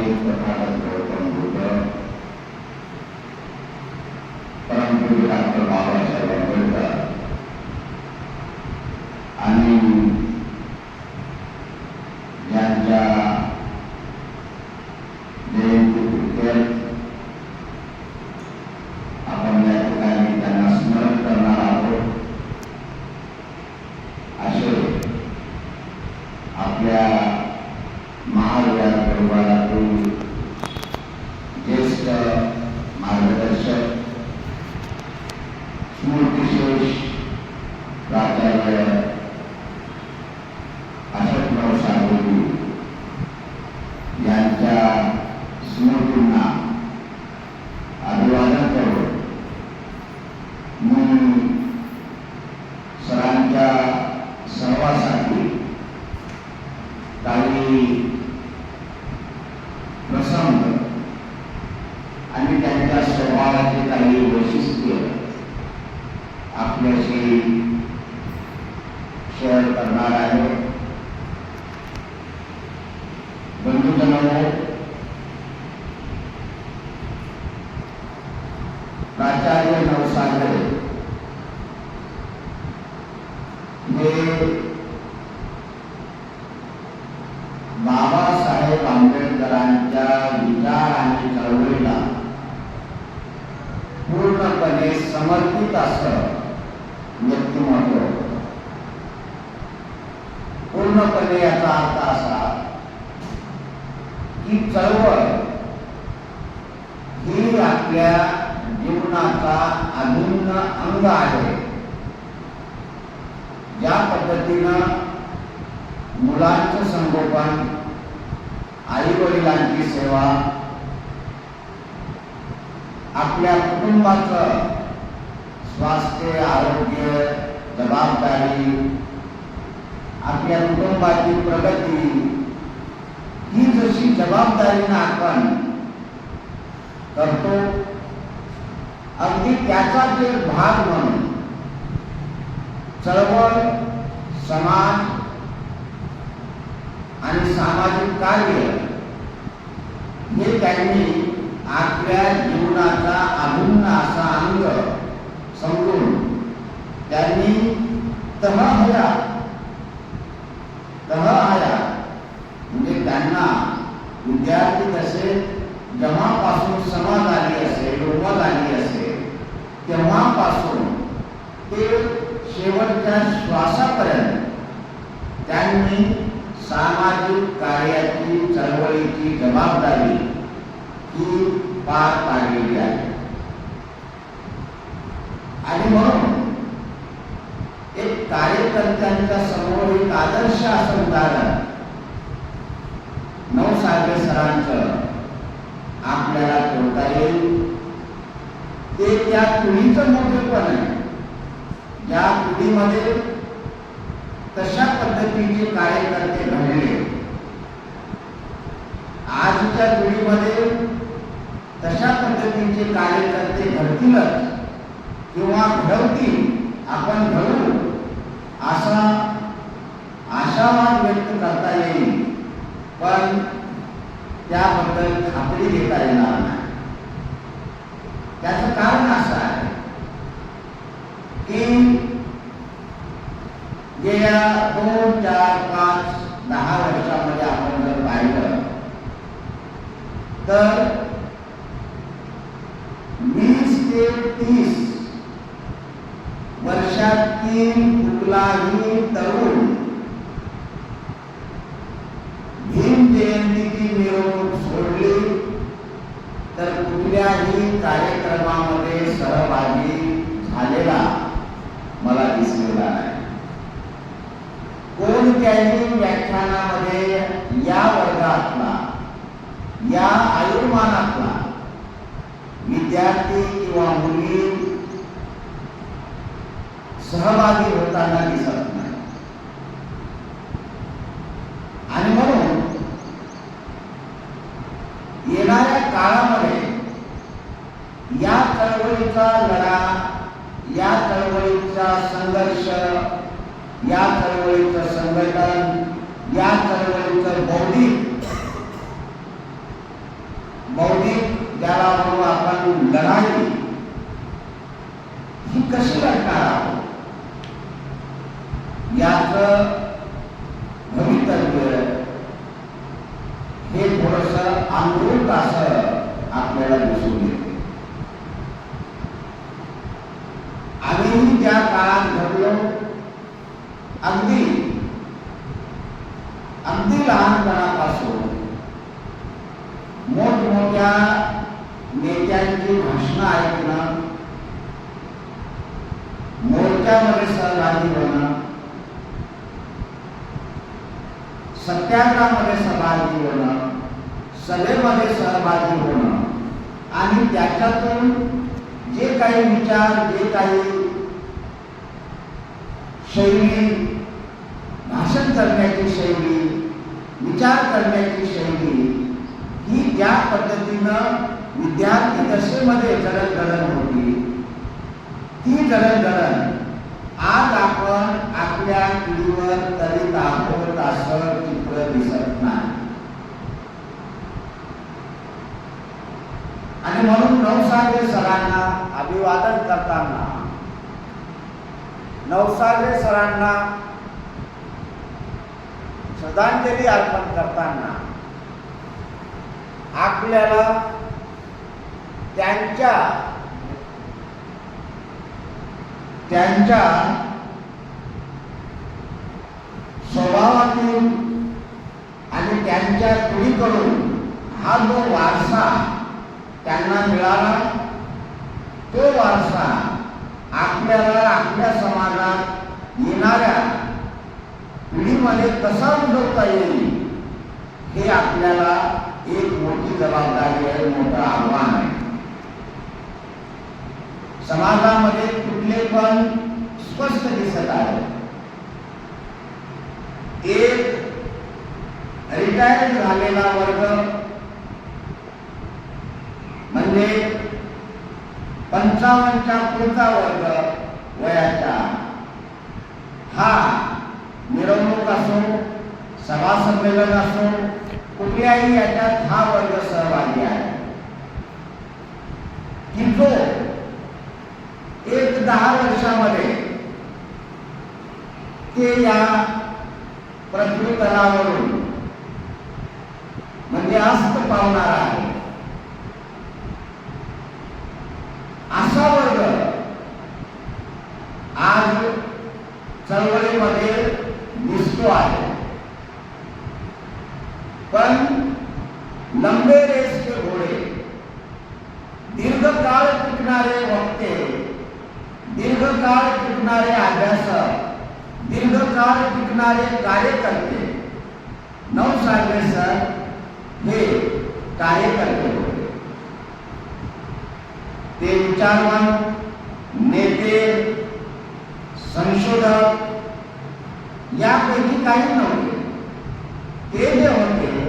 baik terhadap Gautam Buddha Perempuan kepada Salam Buddha Amin Janja Dewi Apa menyatukan kita nasional karena Asyik Apa mahal yang berwarna काही प्रसंग आणि त्यांच्या स्वभावाचे काही वैशिष्ट्य आपल्याशी शेअर करणार आहे बंधुजनांनो प्राचार्य नवसागरे हे बाबासाहेब आंबेडकरांच्या विचार आणि चळवळीला पूर्णपणे समर्पित असं व्यक्तिमत्व. पूर्णपणे याचा अर्थ असा की चळवळ ही आपल्या जीवनाचा अभिन्न अंग आहे. ज्या पद्धतीनं मुलांचं संगोपन आई वडिलांची सेवा आपल्या कुटुंबाचं स्वास्थ्य आरोग्य जबाबदारी आपल्या कुटुंबाची प्रगती ही जशी जबाबदारीनं आपण करतो अगदी त्याचाच एक भाग म्हणून चळवळ समाज आणि सामाजिक कार्य हे त्यांनी आपल्या जीवनाचा अभिन्न असा अंग त्यांनी तहया तहया म्हणजे त्यांना विद्यार्थी कसे जेव्हापासून समाज आली असेल उमल आली असेल तेव्हापासून ते शेवटच्या श्वासापर्यंत त्यांनी सामाजिक कार्याची चळवळीची जबाबदारी ही पार पाडलेली आहे आणि म्हणून एक कार्यकर्त्यांच्या समोर एक आदर्श असं उदाहरण. नवसागर सरांचं आपल्याला ठेवता येईल. ते त्या पिढीचं मोठेपण आहे. ज्या पिढीमध्ये तशा पद्धतीचे कार्यकर्ते घडले. आजच्या पिढीमध्ये तशा पद्धतीचे कार्यकर्ते घडतीलच किंवा घडवतील आपण घडू असा आशावाद व्यक्त करता येईल पण त्याबद्दल खात्री घेता येणार नाही. त्याचं कारण असं आहे की गेल्या दोन चार पाच दहा वर्षामध्ये आपण जर पाहिलं तर वीस ते तीस वर्षात तीन कुठलाही तरुण भीम जयंतीची मिरवणूक सोडली तर कुठल्याही कार्यक्रमामध्ये सहभागी झालेला मला दिसलेला नाही. कोणत्याही व्याख्यानामध्ये या वर्गातला या आयुर्मानातला विद्यार्थी किंवा मुली सहभागी होताना दिसत नाही. आणि म्हणून येणाऱ्या काळामध्ये या चळवळीचा लढा या चळवळीचा संघर्ष या चळवळीचं संघटन या चळवळीचं बौद्धिक बौद्धिक ज्याला म्हणू आपण लढाई ही कशी लढणार आहोत याचं भवितव्य थोडस आंदोलन असं आपल्याला दिसून येते आम्ही ज्या काळात घडलो अगदी अगदी लहानपणापासून मोठमोठ्या नेत्यांची भाषणं सत्याग्रहामध्ये सहभागी होणं सभेमध्ये सहभागी होणं आणि त्याच्यातून जे काही विचार जे काही शैली भाषण करण्याची शैली विचार करण्याची शैली ही ज्या पद्धतीनं विद्यार्थी दशेमध्ये जडणघडण होती ती जडणघडण आज आपण आपल्या पिढीवर तरी दाखवत असं चित्र दिसत नाही. आणि म्हणून नवसागे सरांना अभिवादन करताना नवसागे सरांना श्रद्धांजली अर्पण करताना आपल्याला त्यांच्या त्यांच्या स्वभावातून आणि त्यांच्या पिढीकडून हा जो वारसा त्यांना मिळाला तो वारसा आपल्याला आपल्या समाजात येणाऱ्या पिढीमध्ये कसा उजवता येईल हे आपल्याला एक मोठी जबाबदारी आहे मोठं आव्हान आहे. समाजामध्ये कुठले पण स्पष्ट दिसत आहे. एक रिटायर्ड झालेला वर्ग म्हणजे पंचावन्नच्या पुढचा वर्ग वयाचा हा मिरवणूक असो सभा संमेलन असो कुठल्याही याच्यात हा वर्ग सहभागी आहे. की जो दहा वर्षामध्ये ते या पृथ्वी तलावरून म्हणजे अस्त पावणार आहे. असा वर्ग आज चळवळीमध्ये दिसतो आहे. पण लंबे रेस के घोडे दीर्घकाळ टिकणारे वक्ते दीर्घकाळ टिकणारे अभ्यासक दीर्घकाळ टिकणारे कार्यकर्ते. नवसागरे सर हे कार्यकर्ते होते. ते विचारवान नेते संशोधक यापैकी काही नव्हते. ते जे होते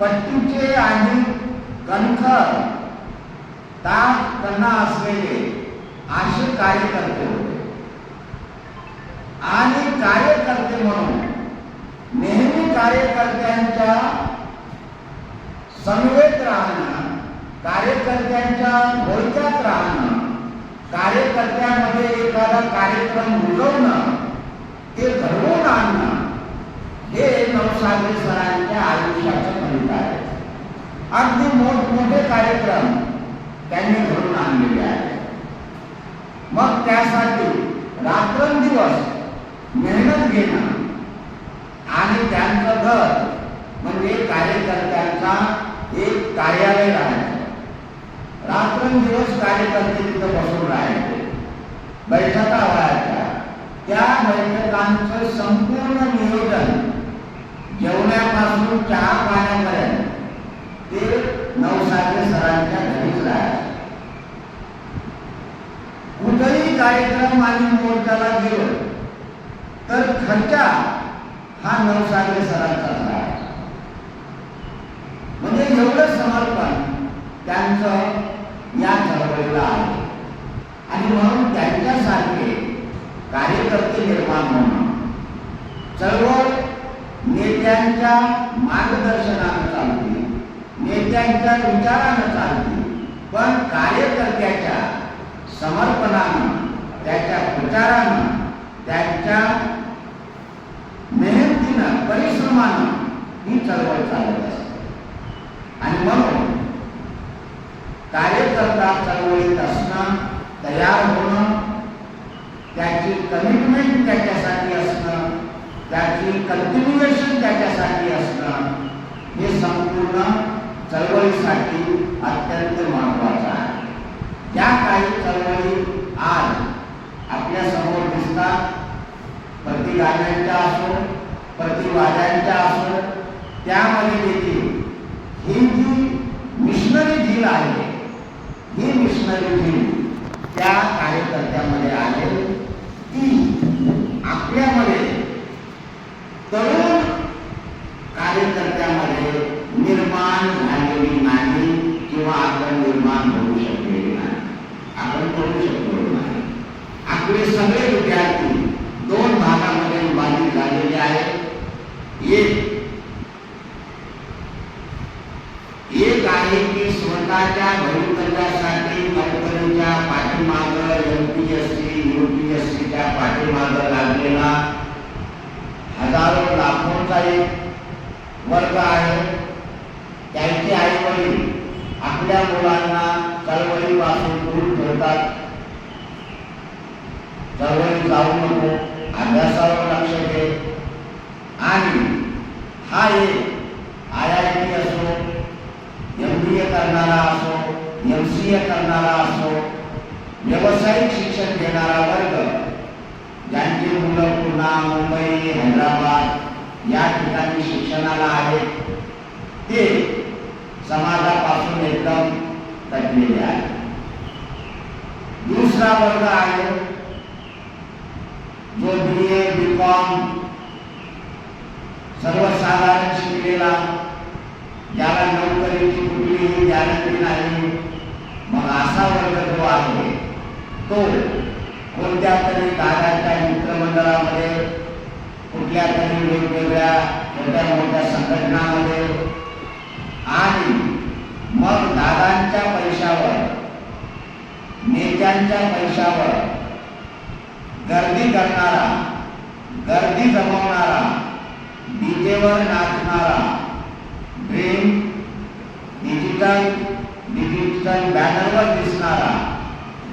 पट्टीचे आणि कणखर ताप कन्ना असलेले असे कार्यकर्ते आणि कार्यकर्ते म्हणून नेहमी कार्यकर्त्यांच्या समवेत राहणं कार्यकर्त्यांच्या घोळक्यात राहणं कार्यकर्त्यामध्ये एखादा कार्यक्रम रुजवणं ते घडवून आणणं हे नवसागरी सरांच्या आयुष्याचं फलित आहे. अगदी मोठमोठे कार्यक्रम त्यांनी घडवून आणलेले आहेत. मग त्यासाठी रात्रंदिवस मेहनत घेणं आणि त्यांचं घर म्हणजे कार्यकर्त्यांचा एक कार्यालय राहायचं. रात्रंदिवस कार्यकर्ते तिथं बसून राहायचे. बैठका व्हायच्या. त्या बैठकांचं संपूर्ण नियोजन जेवण्यापासून चहा पाण्यापर्यंत ते नवसाचे सरांच्या कार्यक्रम आणि मोर्चाला गेलो तर खर्चा हा नवसागे सरांचा आहे म्हणजे एवढं समर्पण त्यांचं या चळवळीला आहे. आणि म्हणून त्यांच्यासारखे कार्यकर्ते निर्माण होणं चळवळ नेत्यांच्या मार्गदर्शनानं चालते नेत्यांच्या विचारानं चालते पण कार्यकर्त्याच्या समर्पणानं त्याच्या प्रचारानं त्यांच्या परिश्रमानं ही चळवळ चालत असते. आणि म्हणून कार्यकर्ता चळवळीत असणं तयार होणं त्याची कमिटमेंट त्याच्यासाठी असणं त्याची कंटिन्युएशन त्याच्यासाठी असणं हे संपूर्ण चळवळीसाठी अत्यंत महत्वाचं आहे. ज्या काही चळवळी आज आपल्यासमोर दिसतात. प्रतिगाण्यांच्या असो प्रतिवाद्यांच्या असो त्यामध्ये देखील ही जी मिशनरी झील आहे ही मिशनरी झील त्या कार्यकर्त्यामध्ये आहे ती आपल्यामध्ये तरुण कार्यकर्त्यामध्ये निर्माण झालेली नाही किंवा आपण निर्माण होऊ शकलेली नाही आपण करू शकलो नाही आपले सगळे विद्यार्थी दोन भागामध्ये विभाजित झालेले आहेत एक एक आहे की स्वतःच्या भवितव्यासाठी कंपनीच्या पाठीमागं M P S C U P S सीच्या पाठीमागं लागलेला हजारो लाखोंचा एक वर्ग आहे. त्यांचे आई वडील आपल्या मुलांना चळवळीपासून दूर ठेवतात. चळवळी जाऊ नको अभ्यासावर लक्ष दे. आणि हा एक आय आय टी असो एम बी ए करणारा असो एम सी ए करणारा असो व्यावसायिक शिक्षण घेणारा वर्ग ज्यांची मुलं पुन्हा मुंबई हैदराबाद या ठिकाणी शिक्षणाला आहेत ते समाजापासून एकदम तटलेले आहे दुसरा वर्ग आहे जो बी ए बी कॉम सर्वसाधारण शिकलेला ज्याला नोकरीची कुठलीही गॅरंटी नाही मग असा वर्ग जो आहे तो कोणत्या तरी दादाच्या मित्रमंडळामध्ये कुठल्या तरी वेगवेगळ्या मोठ्या मोठ्या संघटनामध्ये. आणि मग दादांच्या पैशावर नेत्यांच्या पैशावर गर्दी करणारा गर्दी जमवणारा डीजेवर नाचणारा ड्रीम डिजिटल डिजिटल बॅनरवर दिसणारा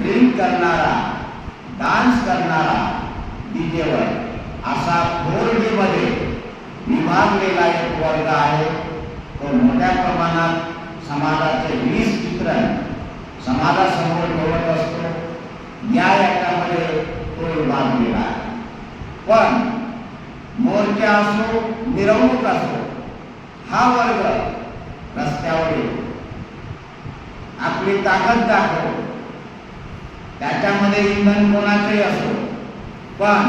ड्रिंक करणारा डान्स करणारा डीजेवर असा फोर डीमध्ये विभागलेला एक वर्ग आहे. तो मोठ्या प्रमाणात समाजाचे वीस चित्रण समाजासमोर ठेवत असतो. या याच्यामध्ये तो विभागलेला आहे. पण मोर्चा असो मिरवणूक असो हा वर्ग रस्त्यावर येतो. आपली ताकद दाखव त्याच्यामध्ये इंधन कोणाचे असो पण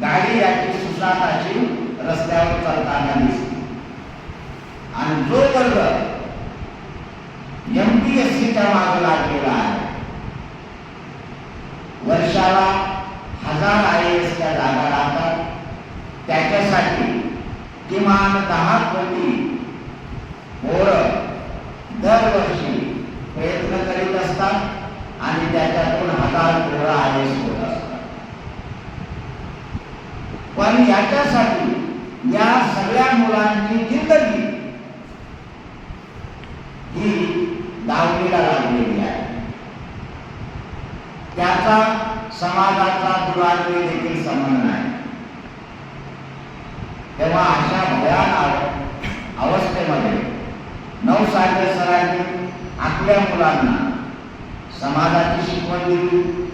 गाडी याची सुसाटाची रस्त्यावर चालताना दिसते. आणि जो वर्ग एम पी एस सीच्या मागे लागलेला आहे वर्षाला हजार आय एसच्या जागा राहतात. त्याच्यासाठी किमान दहा कोटी पोरं दरवर्षी प्रयत्न करीत असतात आणि त्याच्यातून हजार आदेश होता पण याच्यासाठी या सगळ्या मुलांची जिंदगी ही दहावीला लागलेली आहे. त्याचा समाजाचा दुराग्रही देखील संबंध नाही. तेव्हा अशा भयानक अवस्थेमध्ये नवसागर सरांनी आपल्या मुलांना समाजाची शिकवण दिली.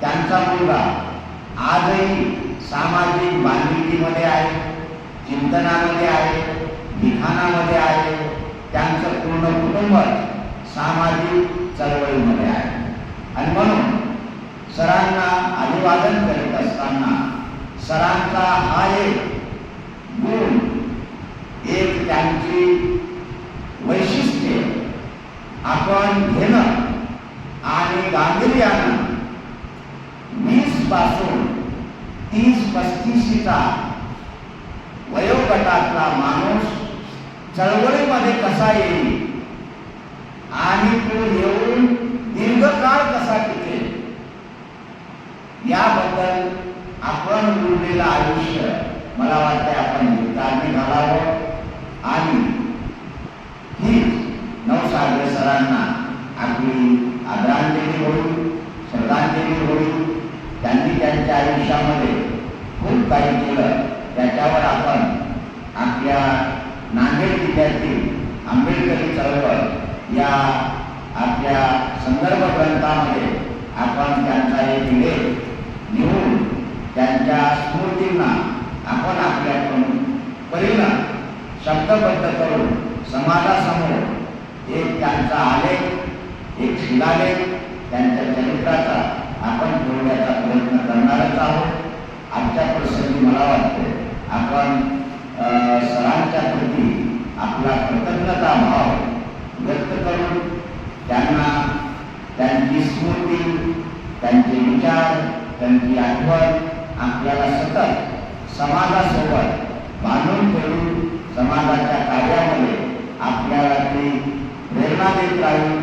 त्यांचा मुलगा आजही सामाजिक बांधिलकीमध्ये आहे चिंतनामध्ये आहे लिखाणामध्ये आहे त्यांचं पूर्ण कुटुंब सामाजिक चळवळीमध्ये आहे. आणि म्हणून सरांना अभिवादन करीत असताना सरांचा हा एक गुण एक त्यांची वैशिष्ट्ये आपण घेणं आणि गांभीर्यानं वीसपासून तीस पस्तीशीचा वयोगटातला माणूस चळवळीमध्ये कसा येईल? आणि तो येऊन दीर्घकाळ कसा टिकेल? याबद्दल आपण उरलेलं आयुष्य मला वाटतं आपण जिंकता घालावं. आणि ही नवसागर सरांना आपली आदरांजली होईल श्रद्धांजली होईल. त्यांनी त्यांच्या आयुष्यामध्ये खूप काही केलं. त्याच्यावर आपण आपल्या नांदेड जिल्ह्यातील आंबेडकरी चळवळ या आपल्या संदर्भ ग्रंथामध्ये आपण त्यांचा एक लेख लिहून त्यांच्या स्मृतींना आपण आपल्याकडून परिणाम शब्दबद्ध करून समाजासमोर एक त्यांचा आलेख एक शिलालेख त्यांच्या चरित्राचा आपण ठेवण्याचा प्रयत्न करणारच आहोत. आजच्या प्रसंगी मला वाटते आपण सरांच्या प्रती आपला कृतज्ञता भाव व्यक्त करून त्यांना त्यांची स्मृती त्यांचे विचार त्यांची आठवण आपल्याला सतत समाजासोबत बांधून ठेवून समाजाच्या कार्यामध्ये आपल्याला ती प्रेरणा देत राहील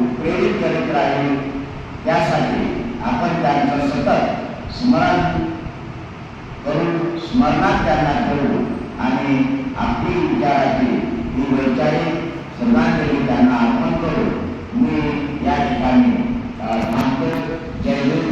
उत्प्रेरित करीत राहील. त्यासाठी आपण त्यांचं सतत स्मरण करून स्मरणात त्यांना ठेवू. आणि आपली विचाराची ही वैचारिक श्रद्धांजली त्यांना अर्पण करून मी या ठिकाणी थांबतो जयदेव